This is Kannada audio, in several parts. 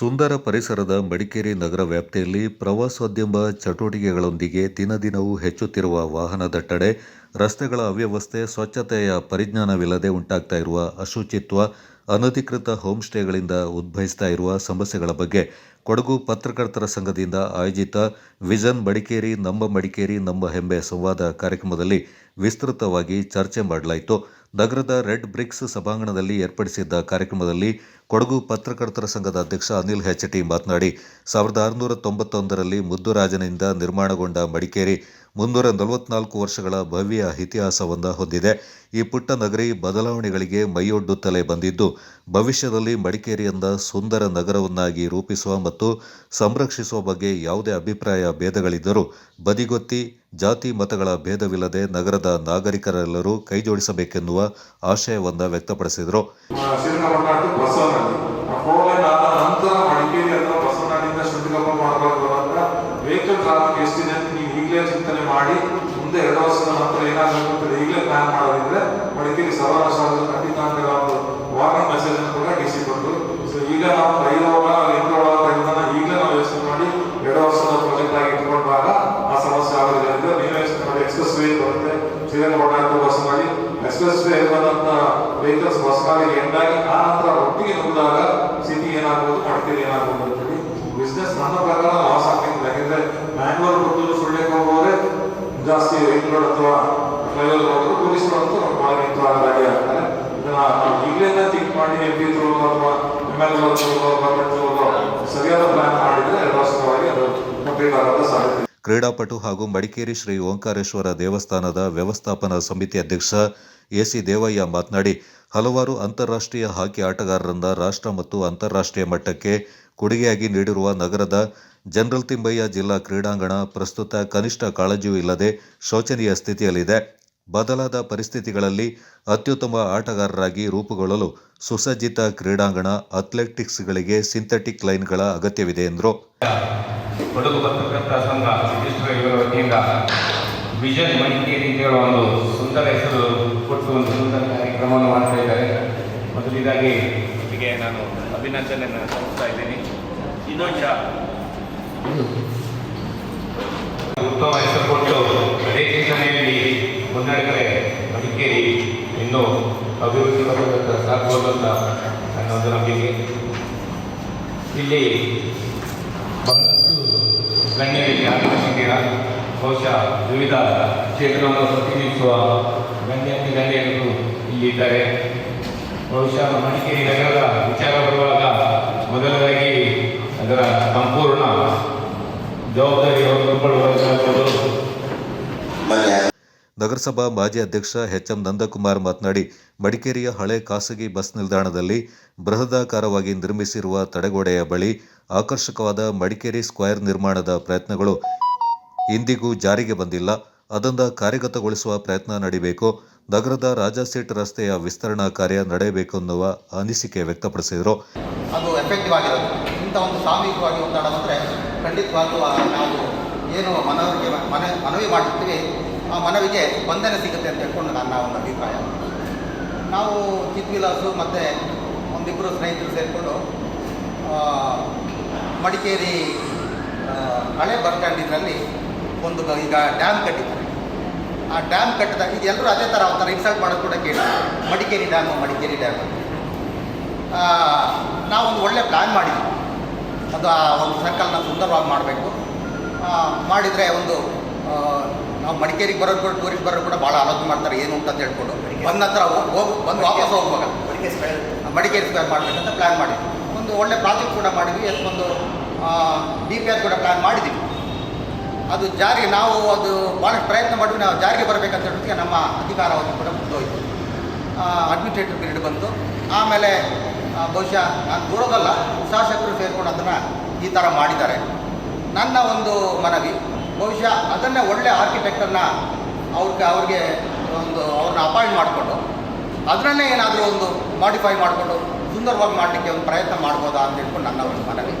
ಸುಂದರ ಪರಿಸರದ ಮಡಿಕೇರಿ ನಗರ ವ್ಯಾಪ್ತಿಯಲ್ಲಿ ಪ್ರವಾಸೋದ್ಯಮ ಚಟುವಟಿಕೆಗಳೊಂದಿಗೆ ದಿನದಿನವೂ ಹೆಚ್ಚುತ್ತಿರುವ ವಾಹನ ದಟ್ಟಣೆ ರಸ್ತೆಗಳ ಅವ್ಯವಸ್ಥೆ, ಸ್ವಚ್ಛತೆಯ ಪರಿಜ್ಞಾನವಿಲ್ಲದೆ ಉಂಟಾಗ್ತಾ ಇರುವ ಅಶುಚಿತ್ವ, ಅನಧಿಕೃತ ಹೋಮ್ ಸ್ಟೇಗಳಿಂದ ಉದ್ಭವಿಸ್ತಾ ಇರುವ ಸಮಸ್ಯೆಗಳ ಬಗ್ಗೆ ಕೊಡಗು ಪತ್ರಕರ್ತರ ಸಂಘದಿಂದ ಆಯೋಜಿತ ವಿಜನ್ ಮಡಿಕೇರಿ ನಮ್ಮ ಮಡಿಕೇರಿ ನಮ್ಮ ಹೆಮ್ಮೆ ಸಂವಾದ ಕಾರ್ಯಕ್ರಮದಲ್ಲಿ ವಿಸ್ತೃತವಾಗಿ ಚರ್ಚೆ ಮಾಡಲಾಯಿತು. ನಗರದ ರೆಡ್ ಬ್ರಿಕ್ಸ್ ಸಭಾಂಗಣದಲ್ಲಿ ಏರ್ಪಡಿಸಿದ್ದ ಕಾರ್ಯಕ್ರಮದಲ್ಲಿ ಕೊಡಗು ಪತ್ರಕರ್ತರ ಸಂಘದ ಅಧ್ಯಕ್ಷ ಅನಿಲ್ ಹೆಚ್ಟಿ ಮಾತನಾಡಿ, ಸಾವಿರದ ಆರುನೂರ ತೊಂಬತ್ತೊಂದರಲ್ಲಿ ಮುದ್ದುರಾಜನಿಂದ ನಿರ್ಮಾಣಗೊಂಡ ಮಡಿಕೇರಿ ಮುನ್ನೂರ ನಲವತ್ನಾಲ್ಕು ವರ್ಷಗಳ ಭವ್ಯ ಇತಿಹಾಸವನ್ನು ಹೊಂದಿದೆ. ಈ ಪುಟ್ಟ ನಗರಿ ಬದಲಾವಣೆಗಳಿಗೆ ಮೈಯೊಡ್ಡುತ್ತಲೇ ಬಂದಿದ್ದು, ಭವಿಷ್ಯದಲ್ಲಿ ಮಡಿಕೇರಿಯಿಂದ ಸುಂದರ ನಗರವನ್ನಾಗಿ ರೂಪಿಸುವ ಮತ್ತು ಸಂರಕ್ಷಿಸುವ ಬಗ್ಗೆ ಯಾವುದೇ ಅಭಿಪ್ರಾಯ ಭೇದಗಳಿದ್ದರೂ, ಬದಿಗೊತ್ತಿ ಜಾತಿ ಮತಗಳ ಭೇದವಿಲ್ಲದೆ ನಗರದ ನಾಗರಿಕರೆಲ್ಲರೂ ಕೈಜೋಡಿಸಬೇಕೆನ್ನುವ ಆಶಯವನ್ನು ವ್ಯಕ್ತಪಡಿಸಿದರು ಶ್ರೀರಂಗಪಟ್ಟಣ ಟು ಬಸವನಹಳ್ಳಿ ಆ ಫೋರ್ ಲೈನ್ ಆದ ನಂತರ ಮಡಿಕೇರಿ ಅಥವಾ ಬಸವನಹಳ್ಳಿಯಿಂದ ಶೃಂಗಪ್ಪ ಮಾಡಬೇಕು ಅಂತ ವೆಹಿಕಲ್ ಟ್ರಾಫಿಕ್ ಎಷ್ಟಿದೆ ಅಂತ ನೀವು ಈಗಲೇ ಚಿಂತನೆ ಮಾಡಿ ಮುಂದೆ ಎರಡು ವರ್ಷದ ನಂತರ ಏನಾದರೂ ಅಂತ ಈಗಲೇ ಪ್ಲಾನ್ ಮಾಡೋದಿದ್ರೆ ಮಡಿಕೇರಿ ಸವಾರ ಆಗೋದು ಖಂಡಿತ ಅಂತ ಒಂದು ವಾರ್ನಿಂಗ್ ಮೆಸೇಜ್ ಅನ್ನು ಕೂಡ ಡಿ ಸಿ ಕೊಟ್ಟರು ಸೊ ಈಗ ನಾವು ಐದೋಳ ಎಂಟೋಳ ಇದನ್ನ ಈಗಲೇ ನಾವು ಯೋಚನೆ ಮಾಡಿ ಎರಡು ವರ್ಷದ ಪ್ರಾಜೆಕ್ಟ್ ಆಗಿ ಇಟ್ಕೊಂಡಾಗ ಆ ಸಮಸ್ಯೆ ಆಗೋದಿಲ್ಲ. ನೀವು ಯೋಚನೆ ಮಾಡಿ ಎಕ್ಸ್ಪ್ರೆಸ್ ವೇ ಬರುತ್ತೆ. ಶ್ರೀರಂಗಪಟ್ಟಣ ಟು ಮಾಡಿ ಎಕ್ಸ್ಪ್ರೆಸ್ ವೇ ಬಂದಂತ ವೆಹಿಕಲ್ಸ್ ಬಸ್ ಬಸ್ಗಳಿಗೆ ಎಂಡಾಗಿ ಆ ನಂತರ ಒಟ್ಟಿಗೆ ನುಗ್ಗಿದಾಗ ಸಿಟಿ ಏನಾಗ್ಬೋದು, ಮಡಿಕೇರಿ ಏನಾಗ್ಬೋದು ಅಂತೇಳಿ ಬಿಸ್ನೆಸ್ ನನ್ನ ಪ್ರಕಾರ ಜಾಸ್ತಿ ವೆಹಿಕಲ್ ಅಥವಾ ಫ್ಲೈಓವರ್ ಹೋದ್ರು ಪೊಲೀಸರು ಅಂತೂ ಭಾಳ ನಿಂತು ಗಾಡಿ ಆಗ್ತಾರೆ ಇದನ್ನ ಈಗಲೇ ಥಿಂಕ್ ಮಾಡಿ ಎಂ ಪಿ ತ್ರೂ ಅಥವಾ ಎಂ ಎಲ್ ಗವರ್ಮೆಂಟ್ ಸರಿಯಾದ ಪ್ಲಾನ್ ಮಾಡಿದ್ರೆ ರಾಷ್ಟ್ರವಾಗಿ ಅದು ಕಂಪ್ಲೀಟ್ ಆಗೋದ ಸಾಧ್ಯತೆ. ಕ್ರೀಡಾಪಟು ಹಾಗೂ ಮಡಿಕೇರಿ ಶ್ರೀ ಓಂಕಾರೇಶ್ವರ ದೇವಸ್ಥಾನದ ವ್ಯವಸ್ಥಾಪನಾ ಸಮಿತಿ ಅಧ್ಯಕ್ಷ ಎಸಿ ದೇವಯ್ಯ ಮಾತನಾಡಿ, ಹಲವಾರು ಅಂತಾರಾಷ್ಟ್ರೀಯ ಹಾಕಿ ಆಟಗಾರರನ್ನ ರಾಷ್ಟ್ರ ಮತ್ತು ಅಂತಾರಾಷ್ಟ್ರೀಯ ಮಟ್ಟಕ್ಕೆ ಕೊಡುಗೆಯಾಗಿ ನೀಡಿರುವ ನಗರದ ಜನರಲ್ ತಿಂಬಯ್ಯ ಜಿಲ್ಲಾ ಕ್ರೀಡಾಂಗಣ ಪ್ರಸ್ತುತ ಕನಿಷ್ಠ ಕಾಳಜಿಯೂ ಇಲ್ಲದೆ ಶೋಚನೀಯ ಸ್ಥಿತಿಯಲ್ಲಿದೆ. ಬದಲಾದ ಪರಿಸ್ಥಿತಿಗಳಲ್ಲಿ ಅತ್ಯುತ್ತಮ ಆಟಗಾರರಾಗಿ ರೂಪುಗೊಳ್ಳಲು ಸುಸಜ್ಜಿತ ಕ್ರೀಡಾಂಗಣ ಅಥ್ಲೆಟಿಕ್ಸ್ಗಳಿಗೆ ಸಿಂಥೆಟಿಕ್ ಲೈನ್ಗಳ ಅಗತ್ಯವಿದೆ ಎಂದರು. ವಿಷನ್ ಮಡಿಕೇರಿ ಹೇಳುವ ಒಂದು ಸುಂದರ ಹೆಸರು ಕೊಟ್ಟು ಒಂದು ಸುಂದರ ಕಾರ್ಯಕ್ರಮವನ್ನು ಮಾಡ್ತಾ ಇದ್ದಾರೆ. ಮೊದಲಿದಾಗಿ ನಾನು ಅಭಿನಂದನೆಯನ್ನು ಸಲ್ಲಿಸ್ತಾ ಇದ್ದೀನಿ. ಇನ್ನೊಂದು ಉತ್ತಮ ಹೆಸರು ಕೊಟ್ಟು ಅದೇ ಚಿಂತನೆಯಲ್ಲಿ ಮುನ್ನಡೆದರೆ ಮಡಿಕೇರಿ ಇನ್ನೂ ಅಭಿವೃದ್ಧಿ ಪಡೆದ ಸಾಕ್ಬೋದು ಅಂತ ನನ್ನ ಒಂದು ನಂಬಿಕೆ. ಇಲ್ಲಿ ಬಹಳಷ್ಟು ಗಣ್ಯರಿಗೆ ಆಗಮಿಸಿದ್ದೀರ ಬಹುಶಃ ವಿವಿಧ ಕ್ಷೇತ್ರವನ್ನು ಪ್ರತಿನಿಧಿಸುವ ಗಣ್ಯ ಗಣ್ಯರು ಇಲ್ಲಿದ್ದಾರೆ ಬಹುಶಃ ಮಡಿಕೇರಿ ನಗರದ ವಿಚಾರ ಬರುವಾಗ ಮೊದಲದಾಗಿ ಅದರ ಸಂಪೂರ್ಣ ಜವಾಬ್ದಾರಿ ನಗರಸಭಾ ಮಾಜಿ ಅಧ್ಯಕ್ಷ ಎಚ್ ಎಂ ನಂದಕುಮಾರ್ ಮಾತನಾಡಿ ಮಡಿಕೇರಿಯ ಹಳೆ ಖಾಸಗಿ ಬಸ್ ನಿಲ್ದಾಣದಲ್ಲಿ ಬೃಹದಾಕಾರವಾಗಿ ನಿರ್ಮಿಸಿರುವ ತಡೆಗೋಡೆಯ ಬಳಿ ಆಕರ್ಷಕವಾದ ಮಡಿಕೇರಿ ಸ್ಕ್ವೇರ್ ನಿರ್ಮಾಣದ ಪ್ರಯತ್ನಗಳು ಇಂದಿಗೂ ಜಾರಿಗೆ ಬಂದಿಲ್ಲ. ಅದನ್ನು ಕಾರ್ಯಗತಗೊಳಿಸುವ ಪ್ರಯತ್ನ ನಡೀಬೇಕು. ನಗರದ ರಾಜಾಸೀಟ್ ರಸ್ತೆಯ ವಿಸ್ತರಣಾ ಕಾರ್ಯ ನಡೆಯಬೇಕು ಅನ್ನುವ ಅನಿಸಿಕೆ ವ್ಯಕ್ತಪಡಿಸಿದರು. ಅದು ಎಫೆಕ್ಟಿವ್ ಆಗಿರೋದು. ಇಂಥ ಒಂದು ಸಾಮೂಹಿಕವಾಗಿ ಒತ್ತಡ ಆ ನಾವು ಏನು ಮನವಿಗೆ ಮನ, ಮನವಿ ಮಾಡಿರ್ತೀವಿ ಆ ಮನವಿಗೆ ಸ್ಪಂದನೆ ಸಿಗುತ್ತೆ ಅಂತ ಹೇಳ್ಕೊಂಡು ನನ್ನ ಒಂದು ಅಭಿಪ್ರಾಯ. ನಾವು ಚಿತ್ವಿಲಾಸು ಮತ್ತು ಒಂದಿಬ್ಬರು ಸ್ನೇಹಿತರು ಸೇರಿಕೊಂಡು ಮಡಿಕೇರಿ ಹಳೆ ಬರ್ಕಂಡಿದ್ರಲ್ಲಿ ಒಂದು ಈಗ ಡ್ಯಾಮ್ ಕಟ್ಟಿದ್ದಾರೆ. ಆ ಡ್ಯಾಮ್ ಕಟ್ಟಿದ, ಈಗ ಎಲ್ಲರೂ ಅದೇ ಥರ ಒಂಥರ ಇನ್ಸಲ್ಟ್ ಮಾಡೋದು ಕೂಡ ಕೇಳಿ. Madikeri dam Madikeri dam. ನಾವೊಂದು ಒಳ್ಳೆ ಪ್ಲ್ಯಾನ್ ಮಾಡಿದ್ವಿ. ಅದು ಆ ಒಂದು ಸರ್ಕಲ್ನ ಸುಂದರವಾಗಿ ಮಾಡಬೇಕು. ಮಾಡಿದರೆ ಒಂದು ನಾವು ಮಡಿಕೇರಿಗೆ ಬರೋದು ಕೂಡ ಟೂರಿಸ್ಟ್ ಬರೋರು ಕೂಡ ಭಾಳ ಆಲೋಚನೆ ಮಾಡ್ತಾರೆ ಏನು ಅಂತ ಹೇಳ್ಕೊಂಡು ಬಂದ ನಂತರ ಹೋಗಿ ಹೋಗಿ ಬಂದು ವಾಪಸ್ ಹೋಗುವಾಗ ಮಡಿಕೇರಿ ಸ್ಕ್ವೇರ್ ಮಾಡಬೇಕಂತ ಪ್ಲ್ಯಾನ್ ಮಾಡಿದ್ವಿ. ಒಂದು ಒಳ್ಳೆ ಪ್ರಾಜೆಕ್ಟ್ ಕೂಡ ಮಾಡಿದ್ವಿ ಎಸ್ ಒಂದು ಡಿ ಪಿ ಆರ್ ಕೂಡ ಪ್ಲ್ಯಾನ್ ಮಾಡಿದ್ವಿ. ಅದು ಜಾರಿಗೆ ನಾವು ಅದು ಭಾಳಷ್ಟು ಪ್ರಯತ್ನ ಮಾಡಿದ್ವಿ ನಾವು ಜಾರಿಗೆ ಬರಬೇಕಂತ ಹೇಳಿದ್ರೆ ನಮ್ಮ ಅಧಿಕಾರವನ್ನು ಕೂಡ ಮುಂದೋಯ್ತು ಅಡ್ಮಿನಿಸ್ಟ್ರೇಟಿವ್ ಪೀರಿಯಡ್ ಬಂತು. ಆಮೇಲೆ ಬಹುಶಃ ನಾನು ದೂರದಲ್ಲ, ಶಾಸಕರು ಸೇರಿಕೊಂಡು ಅದನ್ನು ಈ ಥರ ಮಾಡಿದ್ದಾರೆ. ನನ್ನ ಒಂದು ಮನವಿ, ಬಹುಶಃ ಅದನ್ನೇ ಒಳ್ಳೆ ಆರ್ಕಿಟೆಕ್ಟರ್ನ ಅವ್ರಿಗೆ ಅವ್ರಿಗೆ ಒಂದು ಅವ್ರನ್ನ ಅಪಾಯಿಂಟ್ ಮಾಡಿಕೊಂಡು ಅದನ್ನೇ ಏನಾದರೂ ಒಂದು ಮಾಡಿಫೈ ಮಾಡಿಕೊಂಡು ಸುಂದರವಾಗಿ ಮಾಡಲಿಕ್ಕೆ ಒಂದು ಪ್ರಯತ್ನ ಮಾಡ್ಬೋದಾ ಅಂತ ಹೇಳ್ಕೊಂಡು ನನ್ನ ಒಂದು ಮನವಿ.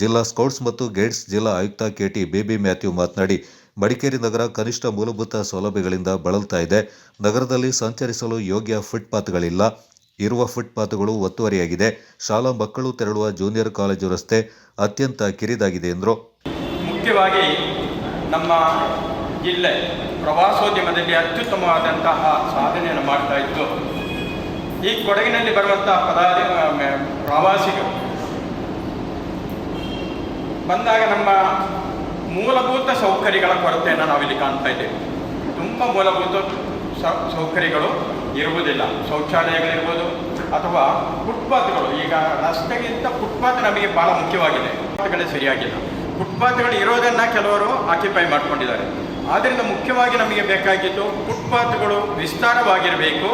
ಜಿಲ್ಲಾ ಸ್ಕೌಟ್ಸ್ ಮತ್ತು ಗೈಡ್ಸ್ ಜಿಲ್ಲಾ ಆಯುಕ್ತ ಕೆಟಿ ಬೇಬಿ ಮ್ಯಾಥ್ಯೂ ಮಾತನಾಡಿ, ಮಡಿಕೇರಿ ನಗರ ಕನಿಷ್ಠ ಮೂಲಭೂತ ಸೌಲಭ್ಯಗಳಿಂದ ಬಳಲ್ತಾ ಇದೆ. ನಗರದಲ್ಲಿ ಸಂಚರಿಸಲು ಯೋಗ್ಯ ಫುಟ್ಪಾತ್ಗಳಿಲ್ಲ ಇರುವ ಫುಟ್ಪಾತ್ಗಳು ಒತ್ತುವರಿಯಾಗಿದೆ. ಶಾಲಾ ಮಕ್ಕಳು ತೆರಳುವ ಜೂನಿಯರ್ ಕಾಲೇಜು ರಸ್ತೆ ಅತ್ಯಂತ ಕಿರಿದಾಗಿದೆ ಎಂದರು. ಮುಖ್ಯವಾಗಿ ನಮ್ಮ ಜಿಲ್ಲೆ ಪ್ರವಾಸೋದ್ಯಮದಲ್ಲಿ ಅತ್ಯುತ್ತಮವಾದಂತಹ ಸಾಧನೆಯನ್ನು ಮಾಡ್ತಾ ಇದ್ದು, ಈ ಕೊಡಗಿನಲ್ಲಿ ಬರುವಂತಹ ಪದಾಧಿ ಪ್ರವಾಸಿಗರು ಬಂದಾಗ ನಮ್ಮ ಮೂಲಭೂತ ಸೌಕರ್ಯಗಳ ಕೊರತೆಯನ್ನು ನಾವಿಲ್ಲಿ ಕಾಣ್ತಾ ಇದ್ದೇವೆ. ತುಂಬ ಮೂಲಭೂತ ಸೌಕರ್ಯಗಳು ಇರುವುದಿಲ್ಲ. ಶೌಚಾಲಯಗಳಿರ್ಬೋದು ಅಥವಾ ಫುಟ್ಪಾತ್ಗಳು. ಈಗ ರಸ್ತೆಗಿಂತ ಫುಟ್ಪಾತ್ ನಮಗೆ ಭಾಳ ಮುಖ್ಯವಾಗಿದೆ. ಫುಟ್ಪಾತ್ಗಳೇ ಸರಿಯಾಗಿಲ್ಲ. ಫುಟ್ಪಾತ್ಗಳು ಇರೋದನ್ನು ಕೆಲವರು ಆಕ್ಯುಪೈ ಮಾಡ್ಕೊಂಡಿದ್ದಾರೆ. ಆದ್ದರಿಂದ ಮುಖ್ಯವಾಗಿ ನಮಗೆ ಬೇಕಾಗಿದ್ದು ಫುಟ್ಪಾತ್ಗಳು ವಿಸ್ತಾರವಾಗಿರಬೇಕು,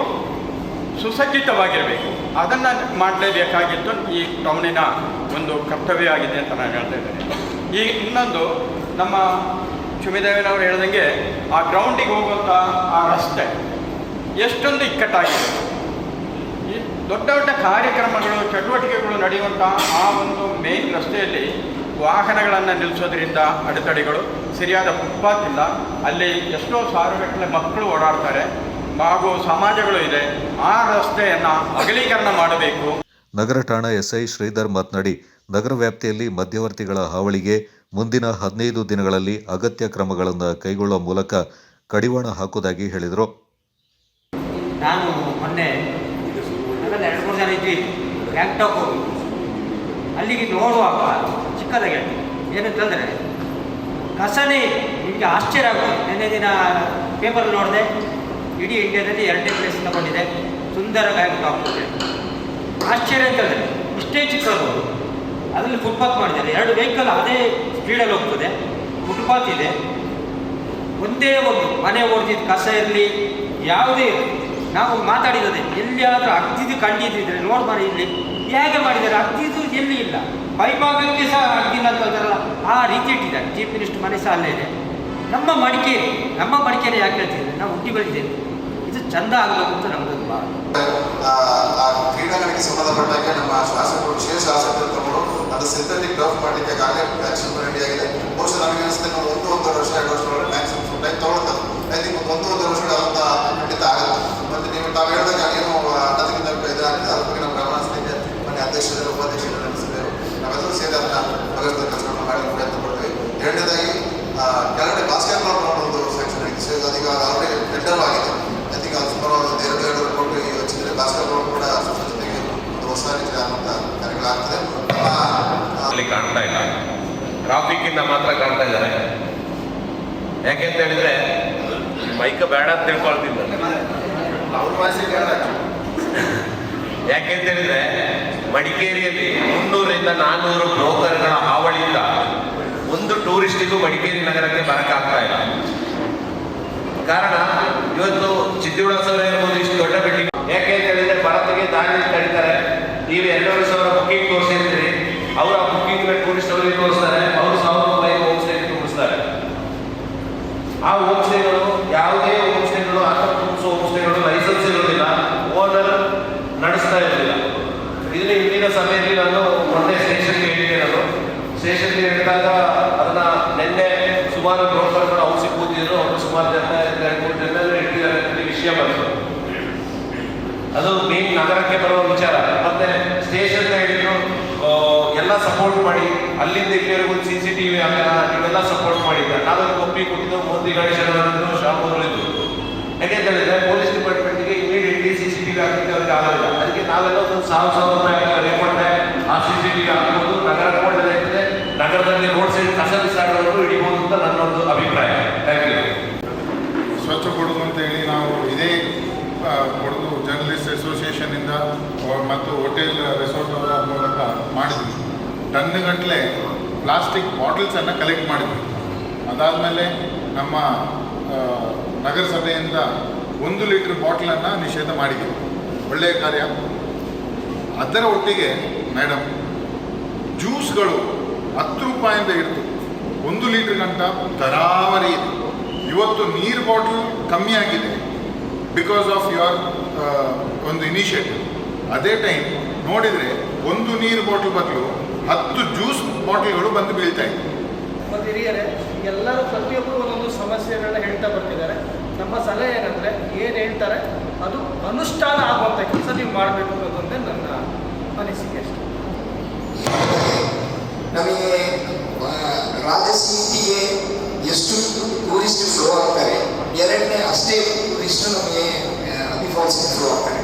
ಸುಸಜ್ಜಿತವಾಗಿರಬೇಕು. ಅದನ್ನು ಮಾಡಲೇಬೇಕಾಗಿತ್ತು ಈ ಟೌನಿನ ಒಂದು ಕರ್ತವ್ಯ ಆಗಿದೆ ಅಂತ ನಾನು ಹೇಳ್ತಾ ಇದ್ದೇನೆ. ಈ ಇನ್ನೊಂದು ನಮ್ಮ ಚುಮಿದೇವನವರು ಹೇಳ್ದಂಗೆ ಆ ಗ್ರೌಂಡಿಗೆ ಹೋಗುವಂಥ ಆ ರಸ್ತೆ ಎಷ್ಟೊಂದು ಇಕ್ಕಟ್ಟಾಗಿದೆ. ದೊಡ್ಡ ದೊಡ್ಡ ಕಾರ್ಯಕ್ರಮಗಳು, ಚಟುವಟಿಕೆಗಳು ನಡೆಯುವಂಥ ಆ ಒಂದು ಮೇನ್ ರಸ್ತೆಯಲ್ಲಿ ವಾಹನಗಳನ್ನು ನಿಲ್ಲಿಸೋದ್ರಿಂದ ಅಡೆತಡೆಗಳು ಸರಿಯಾದ ಫುಟ್ಪಾತ್ ಇಲ್ಲ. ಅಲ್ಲಿ ಎಷ್ಟೋ ಸಾವಿರಗಟ್ಟಲೆ ಮಕ್ಕಳು ಓಡಾಡ್ತಾರೆ, ಹಾಗೂ ಸಮಾಜಗಳು ಇದೆ. ಆ ರಸ್ತೆಯನ್ನು ಅಗಲೀಕರಣ ಮಾಡಬೇಕು. ನಗರ ಠಾಣಾ ಎಸ್ಐ ಶ್ರೀಧರ್ ಮಾತನಾಡಿ, ನಗರ ವ್ಯಾಪ್ತಿಯಲ್ಲಿ ಮಧ್ಯವರ್ತಿಗಳ ಹಾವಳಿಗೆ ಮುಂದಿನ ಹದಿನೈದು ದಿನಗಳಲ್ಲಿ ಅಗತ್ಯ ಕ್ರಮಗಳನ್ನು ಕೈಗೊಳ್ಳುವ ಮೂಲಕ ಕಡಿವಾಣ ಹಾಕುವುದಾಗಿ ಹೇಳಿದರು. ನಾನು ಮೊನ್ನೆ ಎರಡು ಮೂರು ಜನ ಇದ್ವಿ. ಗ್ಯಾಂಗ್ಟಾಕ್ ಹೋಗಿ ಅಲ್ಲಿಗೆ ನೋಡುವಾಗ ಚಿಕ್ಕದಾಗಿ ಏನಂತಂದರೆ ಕಸನೇ ನಿಮಗೆ ಆಶ್ಚರ್ಯ ಆಗುತ್ತೆ. ನಿನ್ನೆ ದಿನ ಪೇಪರ್ ನೋಡಿದೆ, ಇಡೀ ಇಂಡಿಯಾದಲ್ಲಿ ಎರಡನೇ ಪ್ಲೇಸ್ ತಗೊಂಡಿದೆ ಸುಂದರ ಗ್ಯಾಂಗ್ಟಾಕ್. ಆಶ್ಚರ್ಯ ಅಂತಂದರೆ ಇಷ್ಟೇ ಚಿಕ್ಕದು. ಅದರಲ್ಲಿ ಫುಟ್ಪಾತ್ ಮಾಡಿದ್ದಾರೆ. ಎರಡು ವೆಹಿಕಲ್ ಅದೇ ಸ್ಪೀಡಲ್ಲಿ ಹೋಗ್ತದೆ. ಫುಟ್ಪಾತ್ ಇದೆ. ಒಂದೇ ಒಂದು ಮನೆ ಹೊಡೆದಿದ್ದು ಕಸ ಇರಲಿ, ಯಾವುದೇ ನಾವು ಮಾತಾಡಿರೋದೆ, ಎಲ್ಲಿಯಾದರೂ ಅಗ್ದಿದ್ದು ಕಂಡಿದ್ದಿದ್ರೆ ನೋಡಿ ಮಾಡಿ ಇಲ್ಲಿ. ಹೇಗೆ ಮಾಡಿದ್ದಾರೆ? ಅಗ್ದಿದ್ದು ಎಲ್ಲಿ ಇಲ್ಲ. ಬೈಭಾಗಕ್ಕೆ ಸಹ ಅಗ್ದಿಲ್ಲ ಅಂತ ಹೇಳ್ತಾರಲ್ಲ ಆ ರೀತಿ ಇಟ್ಟಿದ್ದಾರೆ. ಚೀಫ್ ಮಿನಿಸ್ಟರ್ ಮನೆ ಸಹ ಅಲ್ಲೇ ಇದೆ. ನಮ್ಮ ಮಡಿಕೇರಿ ನಮ್ಮ ಮಡಿಕೇರಿ ಯಾಕೆ ಹೇಳ್ತಿದ್ದಾರೆ? ನಾವು ಹುಟ್ಟಿ ಬೆಳೆದಿದ್ದೇವೆ ಇದು ಚಂದ ಆಗಬೇಕು ಅಂತ ನಮ್ಮದೊಂದು ಭಾವ ಕ್ರೀಡಾಂಗಣಕ್ಕೆ ಸಂಬಂಧಪಟ್ಟಾಗೆ ನಮ್ಮ ಶಾಸಕರು, ವಿಶೇಷ ಆಸಕ್ತಿ ತಗೊಂಡು ಅದು ಸಿಂಥೆಟಿಕ್ ಟರ್ಫ್ ಮಾಡಲಿಕ್ಕೆ ಆಗಲೇ ಆಕ್ಷನ್ ರೆಡಿ ಆಗಿದೆ. ಬಹುಶಃ ನಮಗೆ ಅನಿಸುತ್ತೆ ನಾವು ಒಂದು ಒಂದೂವರೆ ವರ್ಷ, ಎರಡು ವರ್ಷದೊಳಗೆ ಮ್ಯಾಕ್ಸಿಮಮ್ ಟೈಮ್ ತೊಗೊಳ್ತದೆ. ಐ ಥಿಂಕ್ ಒಂದು ಒಂದೂವರೆ ವರ್ಷ ಅಂತ ಖಂಡಿತ ಆಗುತ್ತೆ. ಮತ್ತು ನೀವು ತಾವು ಹೇಳಿದಾಗ ಏನು ಅದಕ್ಕಿಂತ ಇದಾಗಿದೆ ಅದ್ರ ಬಗ್ಗೆ ನಾವು ಗಮನ ಮನೆ ಅಧ್ಯಕ್ಷರು ಉಪಾಧ್ಯಕ್ಷರು ನಡೆಸಿದ್ದೇವೆ ನಾವೆಲ್ಲರೂ ಸೇರಿ ಅದನ್ನ ಬಗೆಹರಿಸಿದ ಕೆಲಸಗಳನ್ನು ಮಾಡಲಿಕ್ಕೆ ಪ್ರಯತ್ನ ಪಡ್ತೀವಿ ಎರಡನೇದಾಗಿ ಆ, ಕೆಳಗಡೆ ಬಾಸ್ಕೆಟ್ ಬಾಲ್ ಗ್ರೌಂಡ್ ಒಂದು ಸೆಕ್ಷನ್ ಇದೆ ಸೊ ಅದೀಗ ಆಲ್ರೆಡಿ ಟೆಂಡರ್ ಆಗಿದೆ ಐ ಥಿಂಕ್ ಅದು ಸುಮಾರು ಒಂದು ಎರಡು ಎರಡು ಕೋಟಿ ವೆಚ್ಚದಲ್ಲಿ ಬಾಸ್ಕೆಟ್ ಬಾಲ್ ಕೂಡ ಜೊತೆಗೆ ಒಂದು ಹೊಸ ರೀತಿಯ ಆದಂಥ ಕಾರ್ಯಗಳಾಗ್ತದೆ ನಮ್ಮ ಆ, ಅಲ್ಲಿ ಕಾಣ್ತಾ ಇಲ್ಲ ಟ್ರಾಫಿಕ್ ಮಾತ್ರ ಕಾಣ್ತಾ ಇದ್ದಾರೆ. ಯಾಕೆಂತ ಹೇಳಿದ್ರೆ ಮೈಕ ಬೇಡ ಅಂತ ಹೇಳಿದಾಗ ಯಾಕೆಂತ ಹೇಳಿದ್ರೆ, ಮಡಿಕೇರಿಯಲ್ಲಿ ಮುನ್ನೂರಿಂದ ನಾನ್ನೂರು ಬ್ರೋಕರ್ಗಳ ಹಾವಳಿಯಿಂದ ಒಂದು ಟೂರಿಸ್ಟಿಗೂ ಮಡಿಕೇರಿ ನಗರಕ್ಕೆ ಬರಕ್ಕಾಗ್ತಾ ಇಲ್ಲ. ಕಾರಣ, ಇವತ್ತು ಚಿತ್ರದುರ್ಗ ಇರ್ಬೋದು, ಇಷ್ಟು ದೊಡ್ಡ ಬಿಲ್ಡಿಂಗ್ ಯಾಕೆ ಅಂತ ಹೇಳಿದ್ರೆ ಭಾರತಕ್ಕೆ ದಾರಿ ಕಡಿತಾರೆ ನೀವು ಎರಡೂವರೆ ಸಾವಿರ ಬುಕ್ಕಿಂಗ್ ತೋರಿಸಿದ್ರಿ ಅವರು ಆ ಬುಕ್ಕಿಂಗ್ ಟೂರಿಸ್ಟ್ ಅವರಿಗೆ ತೋರಿಸ್ತಾರೆ ಅವರು ಸಾವಿರ ರೂಪಾಯಿ ಹೋಮ್ ಸ್ಟೇ ತೋರಿಸ್ತಾರೆ ಆ ಹೋಮ್ ಸ್ಟೇಗಳು ಯಾವುದೇ ಹೋಮ್ ಸ್ಟೇಗಳು ಆಟೋಮ್ಸ್ ಹೋಮ್ ಸ್ಟೇಗಳು ಲೈಸೆನ್ಸ್ ಇರೋದಿಲ್ಲ ಓನರ್ ನಡೆಸ್ತಾ ಇರಲಿಲ್ಲ ಇದನ್ನ ಹಿಂದಿನ ಸಮಯದಲ್ಲಿ ನಾನು ಮೊನ್ನೆ ಸ್ಟೇಷನ್ಗೆ ಹೇಳಿದ್ದೆ ನಾನು ಹೇಳಿದಾಗ ಅದನ್ನ ನಿನ್ನೆ ಸುಮಾರು ಬ್ರೋಕರ್ಗಳು ಔಷಧಿ ಕೂತಿದ್ರು, ಅವರು ಸುಮಾರು ಜನ ಮೂರು ಜನ ಇಟ್ಟಿದ್ದಾರೆ ವಿಷಯ ಬಂತು. ಅದು ಮೇನ್ ನಗರಕ್ಕೆ ಬರುವ ವಿಚಾರ. ಮತ್ತೆ ಸ್ಟೇಷನ್ ಹೇಳಿದ್ರು ಎಲ್ಲ ಸಪೋರ್ಟ್ ಮಾಡಿ, ಅಲ್ಲಿಂದ ಇಲ್ಲಿವರೆಗೂ ಸಿ ಸಿ ಟಿವಿ ಆಗಲ್ಲ ಇವೆಲ್ಲ ಸಪೋರ್ಟ್ ಮಾಡಿದ್ದಾರೆ ನಾವೆಲ್ಲ ಕೊಪ್ಪಿ ಕೊಟ್ಟಿದ್ದು, ಮೋದಿ ಗಣೇಶನವರನ್ನು ಶಾಮೂರಿದ್ದು ಯಾಕೆ ಅಂತ ಹೇಳಿದ್ರೆ ಪೊಲೀಸ್ ಡಿಪಾರ್ಟ್ಮೆಂಟ್ಗೆ ಇಮಿಡಿಯೇಟ್ಲಿ ಸಿ ಸಿ ಟಿವಿ ಹಾಕಲಿಕ್ಕೆ ಅವ್ರಿಗೆ ಆಗಲ್ಲ ಅದಕ್ಕೆ ನಾವೆಲ್ಲ ಒಂದು ಸಾವಿರ ಸಾವಿರ ರೂಪಾಯಿ ಆ ಸಿ ಸಿ ಟಿವಿ ಹಾಕ್ಬೋದು ನಗರ ನಗರದಲ್ಲಿ ರೋಡ್ ಸೈಡ್ ಕಸ ಬಿಸಾಡೋರು ಹಿಡಿಬಹುದು ಅಂತ ನನ್ನೊಂದು ಅಭಿಪ್ರಾಯ. ಥ್ಯಾಂಕ್ ಯು ಸ್ವಚ್ಛ ಕೊಡಗು ಅಂತೇಳಿ ನಾವು ಇದೇ ಕೊಡಗು ಜರ್ನಲಿಸ್ಟ್ ಅಸೋಸಿಯೇಷನಿಂದ ಮತ್ತು ಹೋಟೆಲ್ ರೆಸಾರ್ಟ್ ಅವರ ಮೂಲಕ ಮಾಡಿದ್ವಿ. ಟನ್ಗಟ್ಟಲೆ ಪ್ಲಾಸ್ಟಿಕ್ ಬಾಟಲ್ಸನ್ನು ಕಲೆಕ್ಟ್ ಮಾಡಿದ್ವಿ. ಅದಾದಮೇಲೆ ನಮ್ಮ ನಗರಸಭೆಯಿಂದ ಒಂದು ಲೀಟ್ರ್ ಬಾಟ್ಲನ್ನು ನಿಷೇಧ ಮಾಡಿದ್ವಿ. ಒಳ್ಳೆಯ ಕಾರ್ಯ. ಅದರ ಒಟ್ಟಿಗೆ ಮೇಡಮ್ ಜ್ಯೂಸ್ಗಳು ಹತ್ತು ರೂಪಾಯಿಂದ ಹಿಡಿದು ಒಂದು ಲೀಟರ್ ಗಂಟ ತರಾವರಿ ಇದೆ. ಇವತ್ತು ನೀರು ಬಾಟಲ್ ಕಮ್ಮಿ ಆಗಿದೆ ಬಿಕಾಸ್ ಆಫ್ ಯುವರ್ ಒಂದು ಇನಿಷಿಯೇಟಿವ್ ಅದೇ ಟೈಮ್ ನೋಡಿದರೆ ಒಂದು ನೀರು ಬಾಟಲ್ ಬದಲು ಹತ್ತು ಜ್ಯೂಸ್ ಬಾಟಲ್ಗಳು ಬಂದು ಬೀಳ್ತಾ ಇದೆ. ಮತ್ತು ಹಿರಿಯರೇ, ಎಲ್ಲರೂ ಪ್ರತಿಯೊಬ್ಬರು ಒಂದೊಂದು ಸಮಸ್ಯೆಗಳನ್ನ ಹೇಳ್ತಾ ಬರ್ತಿದ್ದಾರೆ. ನಮ್ಮ ಸಲಹೆ ಏನಂದರೆ, ಏನು ಹೇಳ್ತಾರೆ, ಅದು ಅನುಷ್ಠಾನ ಆಗುವಂಥ ಕೆಲಸ ನೀವು ಮಾಡಬೇಕು ಅನ್ನೋದೊಂದೇ ನನ್ನ ಅನಿಸಿಕೆ ಅಷ್ಟೇ. ನಮಗೆ ರಾಜಸೀಟಿಗೆ ಎಷ್ಟು ಟೂರಿಸ್ಟ್ ಫ್ಲೋ ಆಗ್ತಾರೆ? ಎರಡನೇ ಅಷ್ಟೇ ಟೂರಿಸ್ಟ್ ನಮಗೆ ಅಬಿ ಫ್ಲೋ ಆಗ್ತಾರೆ.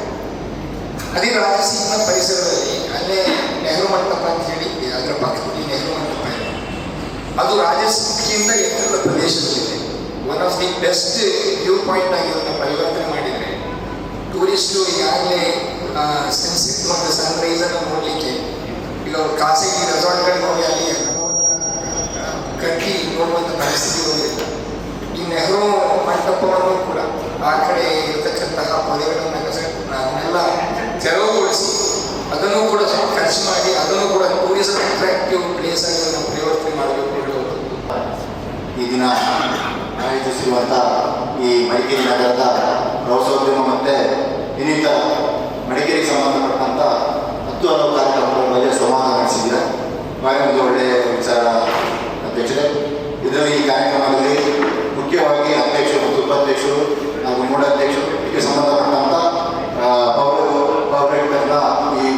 ಅದೇ ರಾಜಸೀಟಿನ ಪರಿಸರದಲ್ಲಿ, ಅಲ್ಲೇ ನೆಹರು ಮಂಟಪ ಅಂತ ಹೇಳಿ. ಅದರ ಪಕ್ಕದಲ್ಲಿ ನೆಹರು ಮಂಟಪ ಇದೆ. ಅದು ರಾಜಸೀಟಿಯಿಂದ ಎತ್ತರದ ಪ್ರದೇಶದಲ್ಲಿದೆ. One of the best view point ಆಗಿ ಅದನ್ನು ಪರಿವರ್ತನೆ ಮಾಡಿದರೆ ಟೂರಿಸ್ಟು ಈಗಾಗಲೇ ಸನ್ಸೆಟ್ ಮತ್ತು ಸನ್ರೈಸನ್ನು ನೋಡಲಿಕ್ಕೆ ಅವ್ರು ಖಾಸಗಿ ರೆಸಾರ್ಟ್ಗಳಿಗೆ ಹೋಗಿ ಅಲ್ಲಿ ಕಟ್ಟಿ ನೋಡುವಂಥ ಪರಿಸ್ಥಿತಿ ಬಂದಿಲ್ಲ ಈ ನೆಹರು ಮಂಟಪವನ್ನು ಕೂಡ ಆ ಕಡೆ ಇರತಕ್ಕಂತಹ ಪೊದೆಗಳನ್ನು ಅದನ್ನೆಲ್ಲ ತೆರವುಗೊಳಿಸಿ ಅದನ್ನು ಕೂಡ ಸ್ವಲ್ಪ ಖರ್ಚು ಮಾಡಿ ಅದನ್ನು ಕೂಡ ಟೂರಿಸಂ ಅಟ್ರಾಕ್ಟಿವ್ ಪ್ಲೇಸ್ ಆಗಿ ಅದನ್ನು ಪರಿವರ್ತನೆ ಮಾಡಬೇಕು ಹೇಳುವಂಥದ್ದು ಈ ದಿನ ಆಯೋಜಿಸಿರುವಂಥ ಈ ಮಡಿಕೇರಿ ನಗರದ ಪ್ರವಾಸೋದ್ಯಮ ಮತ್ತೆ ಇನ್ನಿತರ ಮಡಿಕೇರಿಗೆ ಸಂಬಂಧಪಟ್ಟಂಥ ಹತ್ತು ಅನ್ನೋ ಕಾರ್ಯಕ್ರಮಗಳ ಬಗ್ಗೆ ಸಂವಾದ ನಡೆಸಿದ್ದೀರ? ಭಾರಿ ಒಂದು ಒಳ್ಳೆಯ ವಿಚಾರ ಅಧ್ಯಕ್ಷರೇ. ಇದರಲ್ಲಿ ಈ ಕಾರ್ಯಕ್ರಮದಲ್ಲಿ ಮುಖ್ಯವಾಗಿ ಅಧ್ಯಕ್ಷರು ಮತ್ತು ಉಪಾಧ್ಯಕ್ಷರು ಹಾಗೂ ಮೂಢಾಧ್ಯಕ್ಷರು ಇದಕ್ಕೆ ಸಂಬಂಧಪಟ್ಟಂಥ ಪೌರ ಪೌರಾಯುಕ್ತರನ್ನ ಈ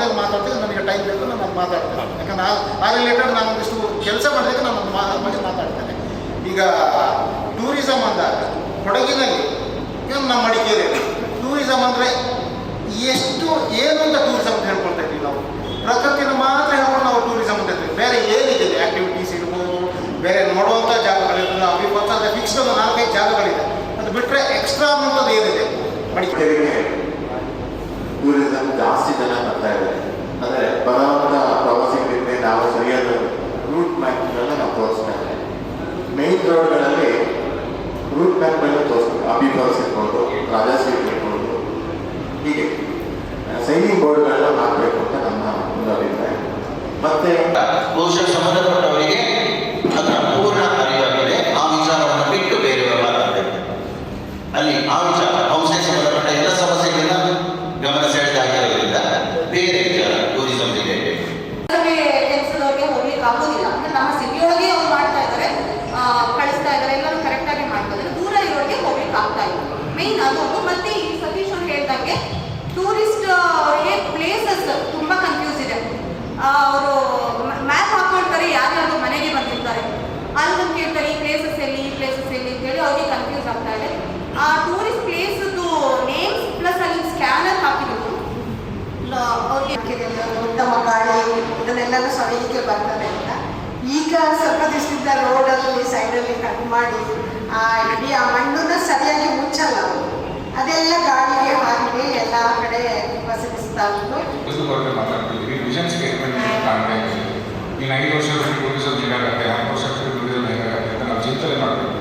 ಮಧ್ಯದಲ್ಲಿ ಮಾತಾಡ್ತೀನಿ ನನಗೆ ಟೈಮ್ ಬೇಕು ನಾನು ಮಾತಾಡ್ತೇನೆ. ಯಾಕಂದ್ರೆ ಆ ರಿಲೇಟೆಡ್ ನಾನು ಒಂದಿಷ್ಟು ಕೆಲಸ ಮಾಡಿದಾಗ ನಾನು ಬಗ್ಗೆ ಮಾತಾಡ್ತೇನೆ. ಈಗ ಟೂರಿಸಮ್ ಅಂದಾಗ ಕೊಡಗಿನಲ್ಲಿ ಏನು ನಮ್ಮ ಮಡಿಕೇರಿಯಲ್ಲಿ. ಟೂರಿಸಮ್ ಅಂದರೆ ಎಷ್ಟು ಏನು ಅಂತ ಟೂರಿಸಮ್ ಅಂತ ಹೇಳ್ಕೊಳ್ತಾ ಇದ್ವಿ ನಾವು. ಪ್ರಕೃತಿನ ಮಾತ್ರ ಹೇಳ್ಕೊಂಡು ನಾವು ಟೂರಿಸಮ್ ಅಂತ ಇರ್ತೀವಿ ಬೇರೆ ಏನಿದೆ ಆ್ಯಕ್ಟಿವಿಟೀಸ್ ಇರ್ಬೋದು ಬೇರೆ ನೋಡುವಂಥ ಜಾಗಗಳಿರ್ಬೋದು ನಾವು ಗೊತ್ತಾದ ಫಿಕ್ಸ್ಡ್ ಒಂದು ನಾಲ್ಕೈದು ಜಾಗಗಳಿದೆ. ಅದು ಬಿಟ್ಟರೆ ಎಕ್ಸ್ಟ್ರಾ ಅನ್ನೋದು ಏನಿದೆ? ಮಡಿಕೇರಿಗೆ ಟೂರಿಸಂ ಜಾಸ್ತಿ ಜನ ಬರ್ತಾ ಇದ್ದಾರೆ. ಅಂದರೆ ಬರುವಂಥ ಪ್ರವಾಸಿಗರಿಗೆ ನಾವು ಸರಿಯಾದ ರೂಟ್ ಮ್ಯಾಪ್ಗಳನ್ನ ನಾವು ತೋರಿಸ್ತಾ ಇದ್ದೇವೆ. ಮೇನ್ ರೋಡ್ಗಳಲ್ಲಿ ರೂಟ್ ಮ್ಯಾಪ್ಗಳನ್ನ ತೋರಿಸ್ಬೇಕು ಅಬಿ ಫಾಲ್ಸ್ ಇರ್ಬೋದು, ರಾಜಾ ಸ್ವೀಟ್ ಇರ್ಬೋದು. ಹೀಗೆ ಸೈನಿಂಗ್ ಬೋರ್ಡ್ಗಳನ್ನ ಹಾಕಬೇಕು ಅಂತ ನಮ್ಮ ಒಂದು ಅಭಿಪ್ರಾಯ. ಮತ್ತೆ ಬಹುಶಃ ಸಂಬಂಧಪಟ್ಟವರಿಗೆ ಅದರ ಪೂರ್ಣ ಅರಿವಾಗಿದೆ ಆ ವಿಚಾರವನ್ನು ಬಿಟ್ಟು ಬೇರೆಯವರು ಮಾತಾಡಬೇಕು ಅಲ್ಲಿ ಆ ವಿಚಾರ ಔಷಧಿ ಸಂಬಂಧಪಟ್ಟ ಎಲ್ಲ ಸಮಸ್ಯೆಗಳನ್ನ ಗಮನ ಸೆಳೆದಾಗಿರೋದ್ರಿಂದ ಬೇರೆ ವಿಚಾರ ಟೂರಿಸಂ ರಿಲೇಟೆಡ್ ಕೆಲಸದವ್ರಿಗೆ ಹೋಗ್ಲಿಕ್ಕೆ ಆಗೋದಿಲ್ಲ ಅಂದ್ರೆ ನಮ್ಮ ಸಿಟಿಯೊಳಗೆ ಅವ್ರು ಮಾಡ್ತಾ ಇದ್ದಾರೆ ಆ, ಕಳಿಸ್ತಾ ಇದ್ದಾರೆ ಎಲ್ಲರೂ ಕರೆಕ್ಟಾಗಿ ಮಾಡ್ತಾ ಇದ್ದಾರೆ ದೂರ ಇರೋರಿಗೆ ಹೋಗ್ಲಿಕ್ಕೆ ಆಗ್ತಾ ಇಲ್ಲ ಮೇನ್ ಅದೊಂದು ಮತ್ತೆ ಈ ಸತೀಶ್ ಅವ್ರು ಹೇಳ್ದಂಗೆ ಟೂರಿಸ್ಟ್ ಅವರಿಗೆ ಪ್ಲೇಸಸ್ ತುಂಬಾ ಕನ್ಫ್ಯೂಸ್ ಇದೆ ಅವರು ಮ್ಯಾಪ್ ಹಾಕೊಳ್ತಾರೆ ಯಾರ್ಯಾರು ಮನೆಗೆ ಬಂದಿರ್ತಾರೆ ಅಲ್ಲಿ ಬಂದು ಕೇಳ್ತಾರೆ ಈ ಪ್ಲೇಸಸ್ ಎಲ್ಲಿ ಈ ಪ್ಲೇಸಸ್ ಎಲ್ಲಿ ಅಂತೇಳಿ ಅವ್ರಿಗೆ ಕನ್ಫ್ಯೂಸ್ ಆಗ್ತಾ ಇದೆ ಆ ಟೂರಿಸ್ಟ್ ಪ್ಲೇಸ್ದು ನೇಮ್ಸ್ ಪ್ಲಸ್ ಅಲ್ಲಿ ಸ್ಕ್ಯಾನರ್ ಹಾಕಿದ್ರು ಅವ್ರಿಗೆ ಉತ್ತಮ ಗಾಳಿ ಇದನ್ನೆಲ್ಲ ಸರಿಯಿಗೆ ಬರ್ತದೆ ಅಂತ ಈಗ ಸ್ವಲ್ಪ ದಿವಸದಿಂದ ರೋಡಲ್ಲಿ ಸೈಡಲ್ಲಿ ಕಟ್ ಮಾಡಿ ಆ ಇಡೀ ಆ ಮಣ್ಣನ್ನ ಸರಿಯಾಗಿ ಮುಚ್ಚಲ್ಲ ಅವರು. ಅದೆಲ್ಲ ಗಾಳಿಗೆ ಹಾಕಿ ಎಲ್ಲ ಕಡೆ ಇದ್ದೀವಿ ಇನ್ನು ಐದು ವರ್ಷದಲ್ಲಿ ಟೂರಿಸಂ ಹೇಗಾಗತ್ತೆ ಹತ್ತು ವರ್ಷದಲ್ಲಿ ಟೂರಿಸಂ ಹೇಗಾಗತ್ತೆ ಅಂತ ನಾವು ಚಿಂತನೆ ಮಾಡಬೇಕು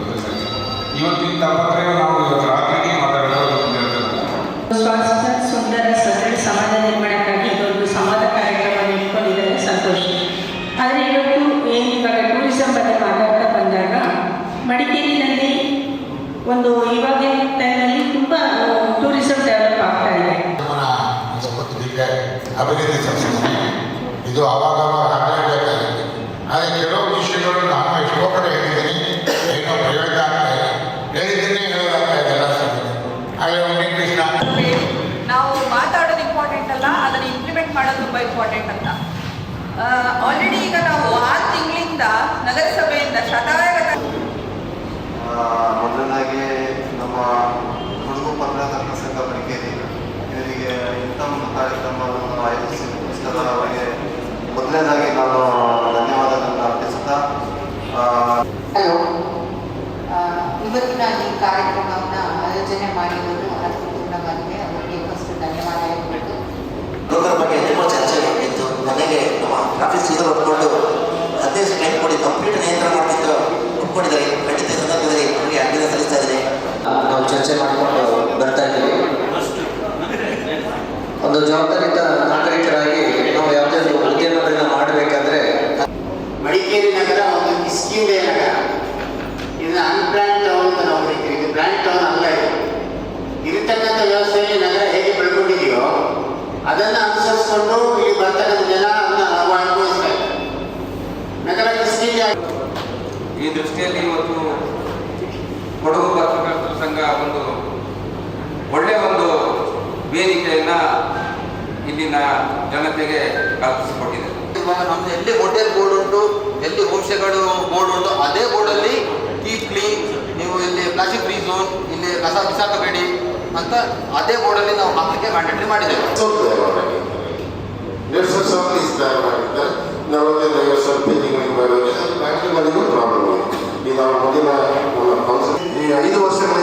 ಇವತ್ತಿನ ತಾಪತ್ರಯ ನಾವು ಇವತ್ತು ರಾತ್ರಿಗೆ ಮಾತಾಡೋದು ಸುಂದರ ಸದೃಢ ಸಮಾಜ ನಿರ್ಮಾಣಕ್ಕಾಗಿ ಇದು ಅವಾಗವಾಗ ಆಗಲೇಬೇಕಾಗಿದೆ ಆದರೆ ಕೆಲವು ವಿಷಯಗಳು ನಾನು ಎಷ್ಟೋ ಕಡೆ ಹೇಳಿದ್ದೀನಿ ಏನೋ ಪ್ರಯೋಜನ ಆಗ್ತಾ ಇದೆ. ಹೇಳಿದ್ದೀನಿ ಹೇಳೋದಾಗ್ತಾ ಇದೆಲ್ಲ ಆದರೆ ಒಂದು ಇಂಗ್ಲೀಷ್ ನಾವು ಮಾತಾಡೋದು ಇಂಪಾರ್ಟೆಂಟ್ ಅಲ್ಲ ಅದನ್ನು ಇಂಪ್ಲಿಮೆಂಟ್ ಮಾಡೋದು ತುಂಬ ಇಂಪಾರ್ಟೆಂಟ್ ಅಂತ. ಆಲ್ರೆಡಿ ಈಗ ನಾವು ಆರು ತಿಂಗಳಿಂದ ನಗರಸಭೆಯಿಂದ ಶತಾಯಗತ ಮೊದಲನಾಗಿ ನಮ್ಮ ಹುಡುಗು ಪತ್ರಕರ್ತ ಸಂಘ ಮಡಿಕೇರಿ ಇವರಿಗೆ ಇಂಥ ಒಂದು ಕಾರ್ಯಕ್ರಮವನ್ನು ಆಯೋಜಿಸಿ ಪುಸ್ತಕದ ಅವರಿಗೆ ಮೊದಲನೇದಾಗಿ ನಾನು ಧನ್ಯವಾದಗಳನ್ನು ಅರ್ಪಿಸುತ್ತಾ ಆ, ಹಲೋ. ಇವತ್ತಿನ ಈ ಕಾರ್ಯಕ್ರಮವನ್ನು ಆಯೋಜನೆ ಮಾಡಿರೋದು ಅರ್ಥಪೂರ್ಣವಾಗಿದೆ ಅವರಿಗೆ ಫಸ್ಟ್ ಧನ್ಯವಾದ ಹೇಳ್ಬಿಟ್ಟು ಯುವಕರ ಬಗ್ಗೆ ತುಂಬ ಚರ್ಚೆ ಮಾಡಿತ್ತು ನನಗೆ ನಮ್ಮ ಟ್ರಾಫಿಕ್ ಸೀಸರ್ ಒಪ್ಕೊಂಡು ಹದಿನೈದು ಟೈಮ್ ಕೊಡಿ ಕಂಪ್ಲೀಟ್ ನಿಯಂತ್ರಣ ಮಾಡ್ತಿದ್ದು ಒಪ್ಕೊಂಡಿದ್ದಾರೆ. ಖಂಡಿತ ಸಂದರ್ಭದಲ್ಲಿ ನಮಗೆ ಅಡ್ಡಿನ ಸಲ್ಲಿಸ್ತಾ ಇದ್ದಾರೆ ನಾವು ಚರ್ಚೆ ಮಾಡಿಕೊಂಡು ಬರ್ತಾ ಇದ್ದೀವಿ. ಒಂದು ಜವಾಬ್ದಾರಿತ ನಾಗರಿಕರಾಗಿ ನಾವು ಯಾವುದೇ ಒಂದು ಉದ್ಯಮಗಳನ್ನ ಮಾಡಬೇಕಾದ್ರೆ ಮಡಿಕೇರಿ ನಗರ ಒಂದು ಕಿಸ್ಕಿಂದೆ ನಗರ. ಇದನ್ನ ಅನ್ಪ್ಲಾನ್ ಟೌನ್ ಅಂತ ನಾವು ಕರಿತೀವಿ ಇದು ಪ್ಲಾನ್ ಟೌನ್ ಅಲ್ಲ ಇದು. ಇರತಕ್ಕಂಥ ವ್ಯವಸ್ಥೆಯಲ್ಲಿ ನಗರ ಹೇಗೆ ಬೆಳ್ಕೊಂಡಿದೆಯೋ ಅದನ್ನು ಅನುಸರಿಸಿಕೊಂಡು ಇಲ್ಲಿ ಬರ್ತಕ್ಕಂಥ ಜನ ಅದನ್ನ ನಾವು ಅನುಭವಿಸ್ತಾ ಇದ್ದಾರೆ ನಗರ ಕಿಸ್ಕಿಂದೆ ಈ ದೃಷ್ಟಿಯಲ್ಲಿ ಇವತ್ತು ಕೊಡಗು ಪತ್ರಕರ್ತರ ಸಂಘ ಒಂದು ಒಳ್ಳೆಯ ಒಂದು ವೇದಿಕೆಯನ್ನ ಇಲ್ಲಿನ ಜನತೆಗೆ ಕಲ್ಪಿಸಿಕೊಟ್ಟಿದೆ. ನಮ್ದು ಎಲ್ಲಿ ಹೋಟೆಲ್ ಬೋರ್ಡ್ ಉಂಟು ಎಲ್ಲಿ ಹೋಮ್ ಬೋರ್ಡ್ ಉಂಟು ಅದೇ ಬೋರ್ಡಲ್ಲಿ ಕೀಪ್ ಕ್ಲೀನ್, ನೀವು ಇಲ್ಲಿ ಪ್ಲಾಸ್ಟಿಕ್ ಫ್ರೀ ಝೋನ್, ಇಲ್ಲಿ ಕಸ ಬಿಸಾಕಬೇಡಿ ಅಂತ ಅದೇ ಬೋರ್ಡಲ್ಲಿ ನಾವು ಹಾಕಲಿಕ್ಕೆ ಮ್ಯಾಂಡೇಟರಿ ಮಾಡಿದ್ದೇವೆ. ಈ ಐದು ವರ್ಷಗಳಿಂದ ಡಬಲ್